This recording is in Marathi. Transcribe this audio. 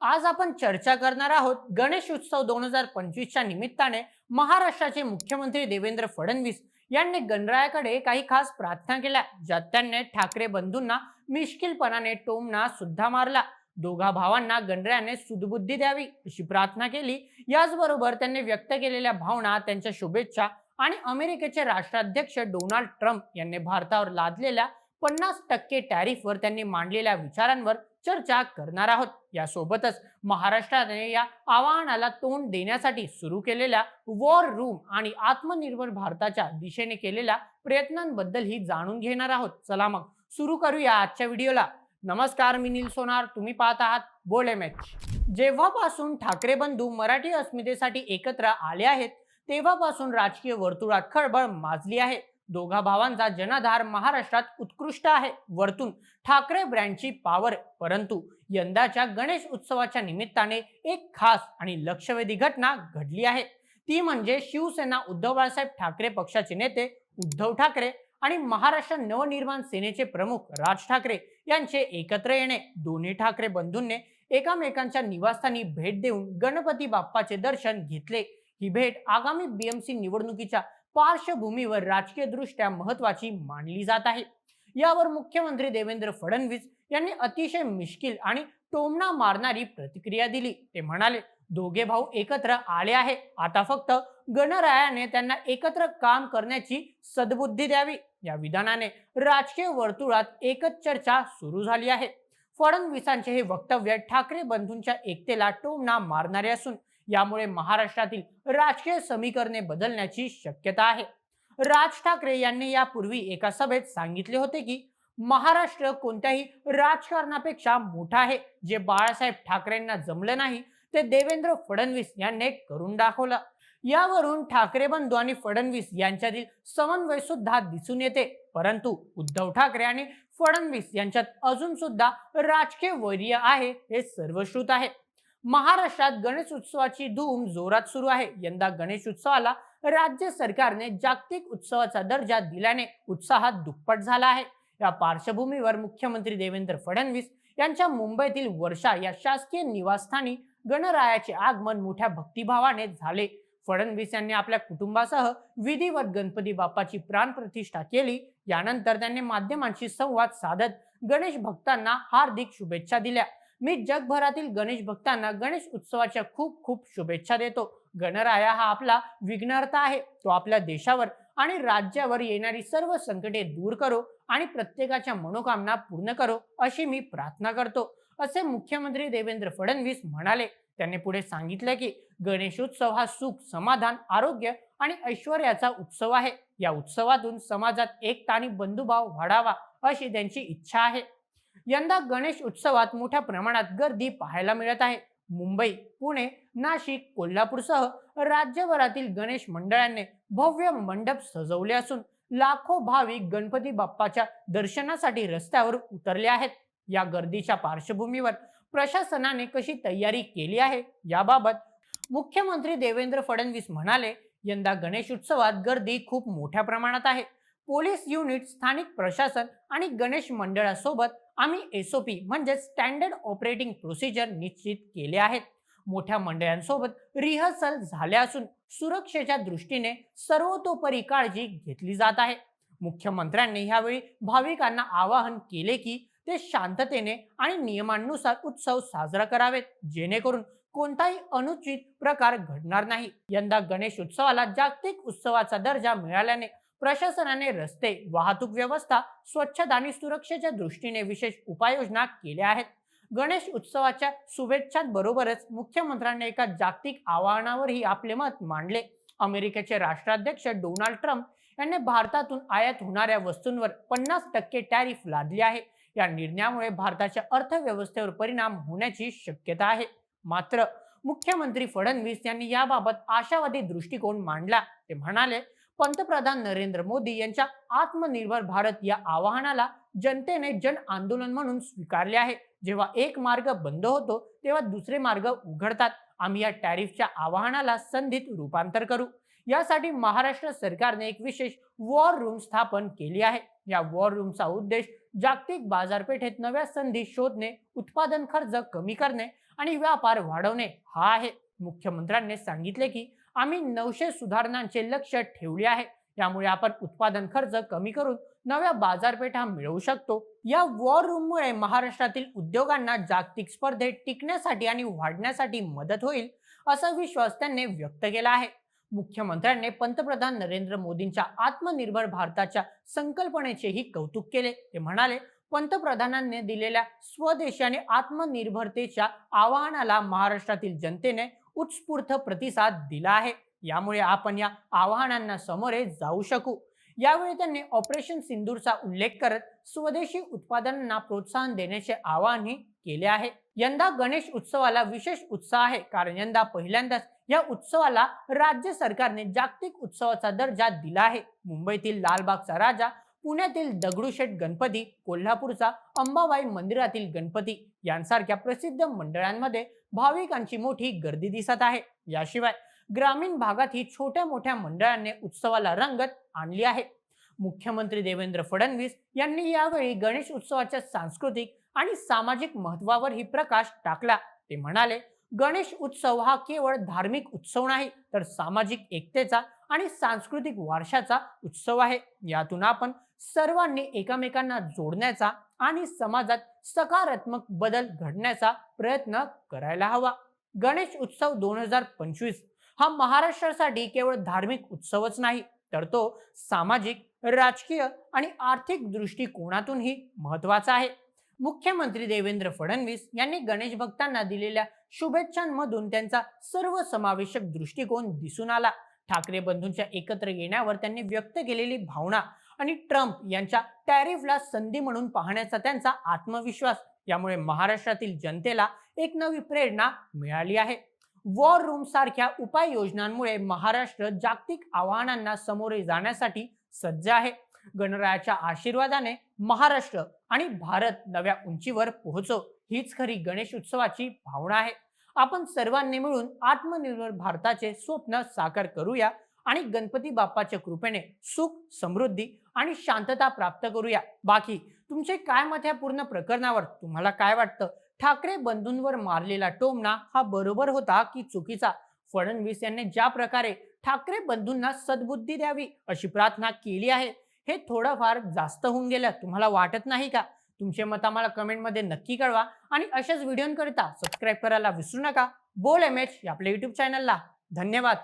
आज आपण चर्चा करणार आहोत गणेश उत्सव दोन हजार पंचवीसच्या निमित्ताने महाराष्ट्राचे मुख्यमंत्री देवेंद्र फडणवीस यांनी गणरायाकडे काही खास प्रार्थना केल्या ज्यात त्यांनी ठाकरे बंधूंना मिश्किलपणाने टोमना सुद्धा मारला. दोघा भावांना गणरायाने सुदबुद्धी द्यावी अशी प्रार्थना केली. याचबरोबर त्यांनी व्यक्त केलेल्या भावना त्यांच्या शुभेच्छा आणि अमेरिकेचे राष्ट्राध्यक्ष डोनाल्ड ट्रम्प यांनी भारतावर लादलेल्या पन्नास टक्के टॅरिफवर त्यांनी मांडलेल्या विचारांवर चर्चा करणार आहोत. यासोबतच महाराष्ट्राने या आवाहनाला तोंड देण्यासाठी सुरू केलेल्या वॉर रूम आणि आत्मनिर्भर भारताच्या दिशेने केलेल्या प्रयत्नांबद्दलही जाणून घेणार आहोत. चला मग सुरू करूया आजच्या व्हिडिओला. नमस्कार मी नील सोनार. तुम्ही पाहत आहात बोले मॅच जेव्हापासून ठाकरे बंधू मराठी अस्मितेसाठी एकत्र आले आहेत तेव्हापासून राजकीय वर्तुळात खळबळ माजली आहे. दोघा भावांचा जनाधार महाराष्ट्रात उत्कृष्ट आहे. वरतून ठाकरे ब्रँडची पावर परंतु यंदाच्या गणेश उत्सवाच्या निमित्ताने एक खास आणि लक्षवेधी घटना घडली आहे. ती म्हणजे शिवसेना उद्धव बाळासाहेब ठाकरे पक्षाचे नेते उद्धव ठाकरे आणि महाराष्ट्र नवनिर्माण सेनेचे प्रमुख राज ठाकरे यांचे एकत्र येणे. दोन्ही ठाकरे बंधूंनी एकामेकांच्या निवासस्थानी भेट देऊन गणपती बाप्पाचे दर्शन घेतले. ही भेट आगामी बीएमसी निवडणुकीच्या पार्श्वभूमीवर राजकीय दृष्ट्या महत्वाची मानली जात आहे. यावर मुख्यमंत्री देवेंद्र फडणवीस यांनी अतिशय मिश्किल आणि टोमणा मारणारी प्रतिक्रिया दिली. ते म्हणाले दोघे भाऊ एकत्र आले आहे. आता फक्त गणरायाने त्यांना एकत्र काम करण्याची सद्बुद्धी द्यावी. या विधानाने राजकीय वर्तुळात एकच चर्चा सुरू झाली आहे. फडणवीसांचे हे वक्तव्य ठाकरे बंधूंच्या एकतेला टोमणा मारणारे असून यामुळे महाराष्ट्रातील राजकीय समीकरणे बदलण्याची शक्यता आहे. राज ठाकरे यांनी यापूर्वी एका सभेत सांगितले होते की महाराष्ट्र कोणत्याही राजकारणापेक्षा मोठा आहे. जे बाळासाहेब ठाकरेंना जमलं नाही ते देवेंद्र फडणवीस यांनी करून दाखवलं. यावरून ठाकरे बंधू आणि फडणवीस यांच्यातील समन्वय सुद्धा दिसून येते. परंतु उद्धव ठाकरे आणि फडणवीस यांच्यात अजून सुद्धा राजकीय वैर्य आहे हे सर्वश्रुत आहे. महाराष्ट्रात गणेश उत्सवाची धूम जोरात सुरू आहे. यंदा गणेश उत्सवाला राज्य सरकारने जागतिक उत्सवाचा दर्जा दिल्याने उत्साहात दुप्पट झाला आहे. या पार्श्वभूमीवर मुख्यमंत्री देवेंद्र फडणवीस यांच्या मुंबईतील वर्षा या शासकीय निवासस्थानी गणरायाचे आगमन मोठ्या भक्तिभावाने झाले. फडणवीस यांनी आपल्या कुटुंबासह विधिवत गणपती बाप्पाची प्राणप्रतिष्ठा केली. यानंतर त्यांनी माध्यमांशी संवाद साधत गणेश भक्तांना हार्दिक शुभेच्छा दिल्या. मी जगभरातील गणेश भक्तांना गणेश उत्सवाच्या खूप खूप शुभेच्छा देतो. गणराया हा आपला विघ्नार्थ आहे. तो आपल्या देशावर आणि राज्यावर येणारी सर्व संकटे दूर करो आणि प्रत्येकाच्या मनोकामना पूर्ण करो अशी मी प्रार्थना करतो. असे मुख्यमंत्री देवेंद्र फडणवीस म्हणाले. त्यांनी पुढे सांगितले की गणेशोत्सव हा सुख समाधान आरोग्य आणि ऐश्वर्याचा उत्सव आहे. या उत्सवातून समाजात एकता आणि बंधुभाव वाढावा अशी त्यांची इच्छा आहे. यंदा गणेश उत्सवात मोठ्या प्रमाणात गर्दी पाहायला मिळत आहे. मुंबई पुणे नाशिक कोल्हापूरसह राज्यभरातील गणेश मंडळांनी भव्य मंडप सजवले असून लाखो भाविक गणपती बाप्पाच्या दर्शनासाठी रस्त्यावर उतरले आहेत. या गर्दीच्या पार्श्वभूमीवर प्रशासनाने कशी तयारी केली आहे याबाबत मुख्यमंत्री देवेंद्र फडणवीस म्हणाले यंदा गणेश उत्सवात गर्दी खूप मोठ्या प्रमाणात आहे. पोलीस युनिट स्थानिक प्रशासन आणि गणेश मंडळासोबत आम्ही एस ओ पी म्हणजे स्टँडर्ड ऑपरेटिंग प्रोसिजर निश्चित केले आहेत. मोठ्या मंडळांसोबत रिहर्सल झाल्या असून सुरक्षेच्या दृष्टीने सर्वतोपरी काळजी घेतली जात आहे. मुख्यमंत्र्यांनी यावेळी भाविकांना आवाहन केले की ते शांततेने आणि नियमांनुसार उत्सव साजरा करावेत जेणेकरून कोणताही अनुचित प्रकार घडणार नाही. यंदा गणेश उत्सवाला जागतिक उत्सवाचा दर्जा मिळाल्याने प्रशासनाने रस्ते वाहतूक व्यवस्था स्वच्छता आणि सुरक्षेच्या दृष्टीने विशेष उपाययोजना केल्या आहेत. गणेश उत्सवाच्या शुभेच्छांबरोबरच मुख्यमंत्र्यांनी एका जागतिक आवाहनावरही आपले मत मांडले. अमेरिकेचे राष्ट्राध्यक्ष डोनाल्ड ट्रम्प यांनी भारतातून आयात होणाऱ्या वस्तूंवर पन्नास टक्के टॅरिफ लादली आहे. या निर्णयामुळे भारताच्या अर्थव्यवस्थेवर परिणाम होण्याची शक्यता आहे. मात्र मुख्यमंत्री फडणवीस यांनी याबाबत आशावादी दृष्टिकोन मांडला. ते म्हणाले पंतप्रधान नरेंद्र मोदी यांच्या आत्मनिर्भर भारत या आवाहनाला जनतेने जन आंदोलन म्हणून स्वीकारले आहे. जेव्हा एक मार्ग बंद होतो तेव्हा दुसरे मार्ग उघडतात. आम्ही या टॅरिफच्या आवाहनाला संधीत रूपांतर करू. यासाठी महाराष्ट्र सरकारने एक विशेष वॉर रूम स्थापन केली आहे. या वॉर रूमचा उद्देश जागतिक बाजारपेठेत नव्या संधी शोधणे उत्पादन खर्च कमी करणे आणि व्यापार वाढवणे हा आहे. मुख्यमंत्र्यांनी सांगितले की आम्ही नऊशे सुधारणांचे लक्ष ठेवले आहे. यामुळे आपण उत्पादन खर्च कमी करून नव्या बाजारपेठा मिळवू शकतो. या वॉर रूममुळे महाराष्ट्रातील उद्योगांना जागतिक स्पर्धेत टिकण्यासाठी आणि वाढण्यासाठी मदत होईल असा विश्वास त्यांनी व्यक्त केला आहे. मुख्यमंत्र्यांनी पंतप्रधान नरेंद्र मोदींच्या आत्मनिर्भर भारताच्या संकल्पनेचेही कौतुक केले. ते म्हणाले पंतप्रधानांनी दिलेल्या स्वदेशी आणि आत्मनिर्भरतेच्या आवाहनाला महाराष्ट्रातील जनतेने उत्स्फूर्त प्रतिसाद दिला आहे. यामुळे आपण या आव्हानांना समोरे जाऊ शकू. यावेळी त्यांनी ऑपरेशन सिंदूरचा उल्लेख करत स्वदेशी उत्पादनांना प्रोत्साहन देण्याचे आवाहनही केले आहे. यंदा गणेश उत्सवाला विशेष उत्साह आहे. कारण यंदा पहिल्यांदाच या उत्सवाला राज्य सरकारने जागतिक उत्सवाचा दर्जा दिला आहे. मुंबईतील लालबागचा राजा पुण्यातील दगडूशेठ गणपती कोल्हापूरचा अंबाबाई मंदिरातील गणपती यांसारख्या प्रसिद्ध मंडळांमध्ये भाविकांची मोठी गर्दी दिसत आहे. याशिवाय ग्रामीण भागातही छोट्या मोठ्या मंडळांनी उत्सवाला रंगत आणली आहे. मुख्यमंत्री देवेंद्र फडणवीस यांनी यावेळी गणेश उत्सवाच्या सांस्कृतिक आणि सामाजिक महत्वावरही प्रकाश टाकला. ते म्हणाले गणेश उत्सव हा केवळ धार्मिक उत्सव नाही तर सामाजिक एकतेचा आणि सांस्कृतिक वारशाचा उत्सव आहे. यातून आपण सर्वांनी एकमेकांना जोडण्याचा आणि समाजात सकारात्मक बदल घडण्याचा प्रयत्न करायला हवा. गणेश उत्सव दोन हजार पंचवीस हा महाराष्ट्रासाठी केवळ धार्मिक उत्सवच नाही तर तो सामाजिक राजकीय आणि आर्थिक दृष्टिकोनातूनही महत्त्वाचा आहे. मुख्यमंत्री देवेंद्र फडणवीस यांनी गणेश भक्तांना दिलेल्या शुभेच्छांमधून त्यांचा सर्वसमावेशक दृष्टिकोन दिसून आला. ठाकरे बंधूंच्या एकत्र येण्यावर त्यांनी व्यक्त केलेली भावना आणि ट्रम्प यांच्या टॅरिफला संधी म्हणून पाहण्याचा त्यांचा आत्मविश्वास. यामुळे महाराष्ट्रातील जनतेला एक नवी प्रेरणा मिळाली आहे. वॉर रूम सारख्या उपाययोजनांमुळे महाराष्ट्र जागतिक आव्हानांना सामोरे जाण्यासाठी सज्ज आहे. गणरायाच्या आशीर्वादाने महाराष्ट्र आणि भारत नव्या उंचीवर पोहोचो. हीच खरी गणेश उत्सवाची भावना आहे. आपण सर्वांनी मिळून आत्मनिर्भर भारताचे स्वप्न साकार करूया. आणि गणपती बाप्पाच्या कृपेने सुख समृद्धी आणि शांतता प्राप्त करूया. बाकी तुमचे काय मत या पूर्ण प्रकरणावर? तुम्हाला काय वाटतं? ठाकरे बंधूंवर मारलेला टोमना हा बरोबर होता की चुकीचा? फडणवीस यांनी ज्या प्रकारे ठाकरे बंधूंना सद्बुद्धी द्यावी अशी प्रार्थना केली आहे हे थोडंफार जास्त होऊन गेलं. तुम्हाला वाटत नाही का? तुमचे मत आम्हाला कमेंटमध्ये नक्की कळवा. आणि अशाच व्हिडिओंकरिता सबस्क्राईब करायला विसरू नका. बोल एम एच आपल्या युट्यूब चॅनलला धन्यवाद.